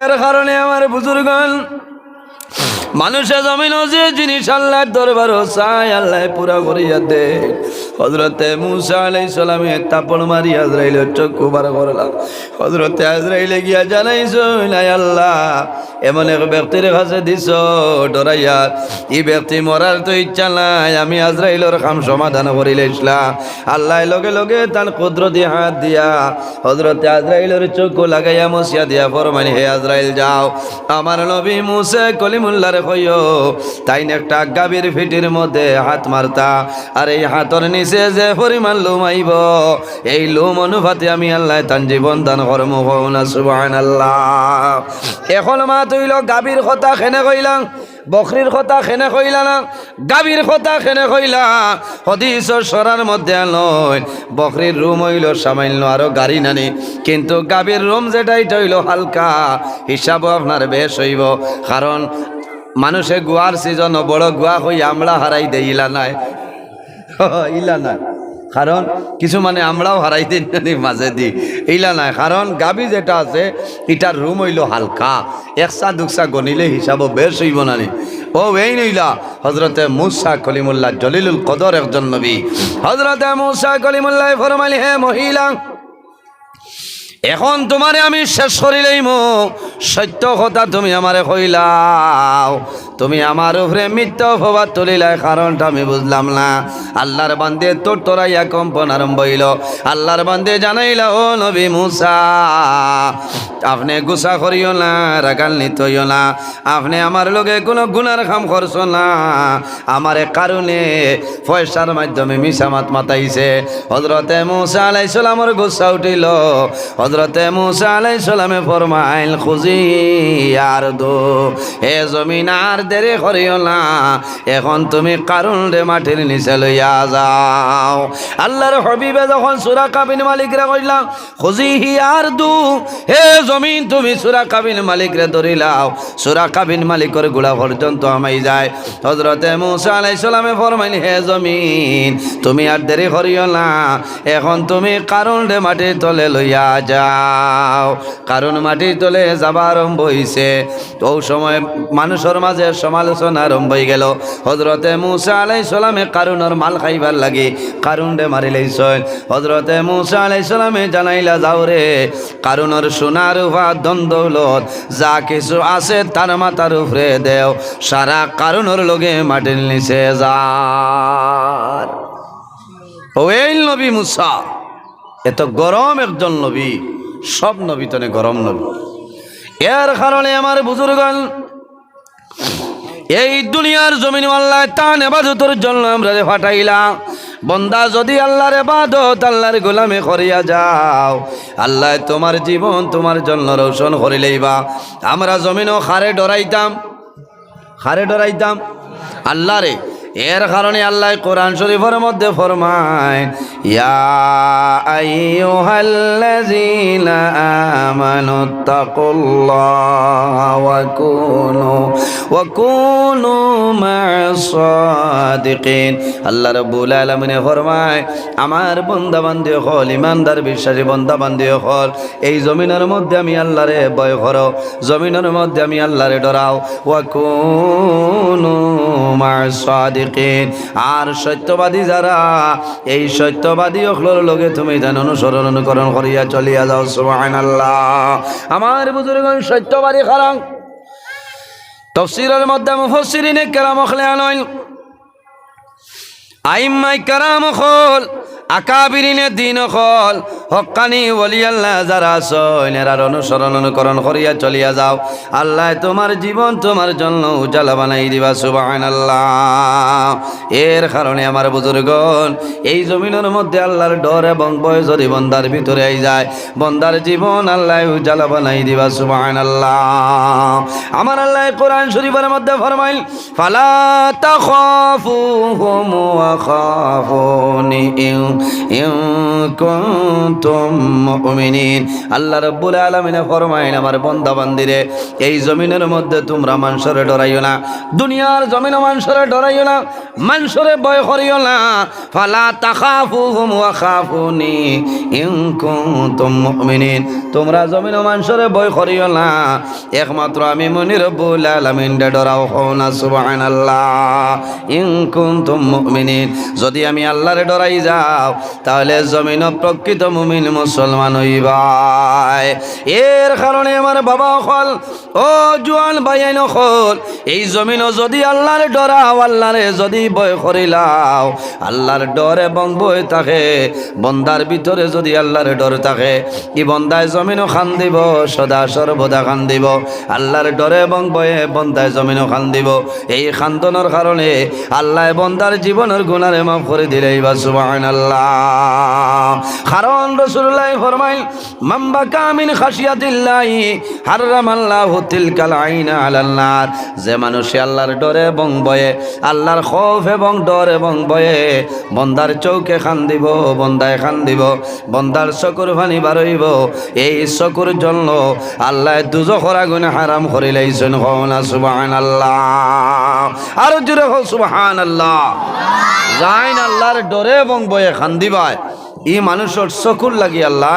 এর কারণে আমার বুজুর্গন মানুষের জমিন যে জিনিস আল্লাহর দরবার চাই, আল্লাহ পুরা করিয়া দে। হজরতে মুসা আলাই সালামে তাপড় মারি আজরাইল চক্ষু বার করলাম। হজরতে আজরাইলে গিয়া জানাইছ, নাই আল্লাহ, এমন এক ব্যক্তির কাছে দিছ, ডরাইয়া, ই ব্যক্তি মরার তো ইচ্ছা নাই, আমি আজরাইলর কাম সমাধান করিলে ইসলাম। আল্লাহ লগে লগে তার কুদরতি হাত দিয়া হজরতে আজরাইলের চক্ষু লাগাইয়া মসিয়া দিয়া ফরমানি হে আজরাইল, যাও। আমার নবী মুসে কলিমুল্লার কইও তাই একটা গাভীর ফিটির মধ্যে হাত মারতা। আর এই হাতর নিচে যে পরিমাণ লোম আইব, এই লোম অনুপাতে আমি আল্লাহ তান জীবন দান কর্ম না সুবান আল্লাহ এখন মা তুইল গাভীর কথা খেনে কইলাম, বকরির কথা খেনে কইলা না? গাভীর কথা খেনে কইলা? হদিসর সরার মধ্যে নয় বকরির রুম হইল সামান্য আরও গাড়ি নানি। কিন্তু গাভীর রুম যেটা এটা হইল হালকা। হিসাবও আপনার বেশ হইব। কারণ মানুষে গুয়ার সিজন, বড় গুয়া হই আমলা হারাই দেই ইলা নাই। ইলা নাই। কারণ কিছু মানে আমরাও হারাই দিই মাঝে দি। ইলা নাই। কারণ গাবি যেটা আছে এটার রুম হইল হালকা। একসা দুকসা গনিলে হিসাবও বেশ হইব নানি ও, এই নইলা হজরতে মুসা কলিমুল্লাহ জলিলুল কদর একজন নবী। হজরতে মুসা কলিমুল্লাহ ফরমালি হে মহিলা এখন তোমারে আমি শেষ করিলেই মো সত্য কথা তুমি আমারে কইলাও। তুমি আমার উপরে মিথ্যা ভবা তুলিলাই কারণটা আমি বুঝলাম না। আল্লাহর বান্দে তোর তোরাইয়া কম্পন আরম্ভ হইল। আল্লাহর বান্দে জানাইল, ও নবী মুসা, আপনি গুসা করিও না রাগাল নিতইও না। আপনি আমার লগে কোনো গুনার কাম করছ না। আমারে কারণে পয়সার মাধ্যমে মিশামাত মাতাইছে। হজরতে মুসা আলাইসালামর গুসা উঠিল। হজরতে মুসা আলাইসালামে ফরমাইল, খুঁজি আর দো হে জমিন আর দেরি করিও না, এখন তুমি কারণ রে মাটির নিচে লইয়া যাও। আল্লাহর হবিবে যখন সুরা কাবিন মালিকরা কইলাম খুঁজি হি আর দু হে জমিন তুমি সুরা কাবিন মালিকরে ধরিলাও সুরা কাবিন মালিকর গুড়া পর্যন্ত আমাই যায়। হজরতে মুসা আলাইসালামে ফরমাইল, হে জমিন, তুমি আর দেরি করিও না, এখন তুমি কারণ রে মাটির তলে লইয়া যাও। কারণ মাটির তলে যাবা আরম্ভ হইছে। ওই সময় মানুষের মাঝে সমালোচনা আরম্ভ হয়ে গেল। হজরতে মুসা আলাই সালামে কারুনর মাল খাইবার লাগে। কারুন রে মারিলেই সয় হজরতে মুসা আলাই সালামে জানাইলা, যাও রে। কারুনর সোনার উভা দ্বন্দ্বলত যা কিছু আছে তার মাথার উপরে দেও। সারা কারুনর লগে মাটির নিচে যা ও এই নবী মুসা। এত গরম একজন নবী, সব নবী তনে গরম নবী। এর কারণে আমার বুজুর্গন এই দুনিয়ার জমিন আল্লাহ তান এবাদতর জন্য আমরা ফাটাইলাম। বন্দা যদি আল্লাহর এবাদত আল্লাহর গোলামে করিয়া যাও, আল্লাহ তোমার জীবন তোমার জন্য রোশন করিলেইবা আমরা জমিনও খারে ডরাইতাম খারে ডরাইতাম। আল্লাহ রে এর কারণে আল্লাহ কোরআন শরীফের মধ্যে আল্লাহ রাব্বুল আলামিন ফরমায়, আমার বান্দা বান্দি হল, ইমানদার, বিশ্বাসী বান্দা বান্দি হল, এই জমিনের মধ্যে আমি আল্লাহরে ভয় করো, জমিনের মধ্যে আমি আল্লাহরে ডরাও। ওয়া কুনু মা'আস সাদিকিন আর সত্যবাদী যারা, এই সত্যবাদী অখলোর লগে তুমি যেন অনুসরণ অনুকরণ করিয়া চলিয়া যাও, সুবহানাল্লাহ। আমার বুজুরগণ, সত্যবাদী খারাং তফসিরের মধ্যে মুফসিরিনে কেরাম অখলে আনল আইম্মাই কেরাম খল আকাবিরিনে দিন খল হকানি বলি আল্লাহ যারা আছেন এরার অনুসরণ অনুকরণ করিয়া চলিয়া যাও। আল্লাহ তোমার জীবন তোমার জন্য উজালা বানাই দিবা সুবাহান আল্লাহ এর কারণে আমার বুজুর্গন এই জমিনের মধ্যে আল্লাহর ডর এবং ভয় যদি বন্দার ভিতরে যায়, বন্দার জীবন আল্লাহ উজালা বানাই দিবা সুবাহান আল্লাহ আমার আল্লাহ কোরআন শরীফের মধ্যে ফরমাইল, ফালা তাখাফুহুম ওয়া খাফুনি আল্লাহ রাব্বুল আলামিন ফরমাইন, আমার বান্দা বান্দিরে এই জমিনের মধ্যে তোমরা মানুষরে ডরাইও না, দুনিয়ার জমিন মানুষরে ডরাইও না, মানুষরে ভয় করিও না। ফালা তাখাফুহুম তোমরা ভয় করিও না, একমাত্র আমি মনি রব্বুল আলামিন ডরাও হও না, সুবহানাল্লাহ। ইন কুনতুম মুমিনিন, যদি আমি আল্লাহরে ডরাই যাও তাহলে জমিন প্রকৃত মুমিন মুসলমান হইবাই এর কারণে আমার বাবা হল, ও জোয়ান ভাইয়াইন হল, এই জমিন যদি আল্লাহর ডরাও আল্লাহরে যদি বয় করিলাও আল্লাহর ডর এবং বই থাকে, বন্দার ভিতরে যদি আল্লাহর ডর থাকে ই বন্দায় জমিনও খান দিব, সদা সর্বদা খান দিব, আল্লাহর ডরে এবং বয়ে বন্দায় জমিনও খান দিব। এই খান্দনের কারণে আল্লাহ বন্দার জীবনের গুণারে মাফ করে দিলেই বা সুবাহ আল্লাহ কারণ রসুল্লাহ ফরমাই মাম্বা কামিন খাসিয়াতিল্লাহি হারাম আল্লাহ তিলকাল আইনা আলাল্লাহ যে মানুষে আল্লাহর ডরে এবং বয়ে আল্লাহর খৌফ এবং ডর এবং বয়ে বন্দার চৌকে খান দিব, বন্দায় খান দিব, বন্দার চকুর পানি বারইব এই চকুর জন্য আল্লাহ দুজখর আগুনে হারাম করিলাইছেন হওনা সুবাহান আল্লাহ আর জুড়ে হো সুবাহান আল্লাহ যাইন আল্লাহর ডরে এবং বয়ে খান্দি ভাই ই মানুষের চকুর লাগি আল্লাহ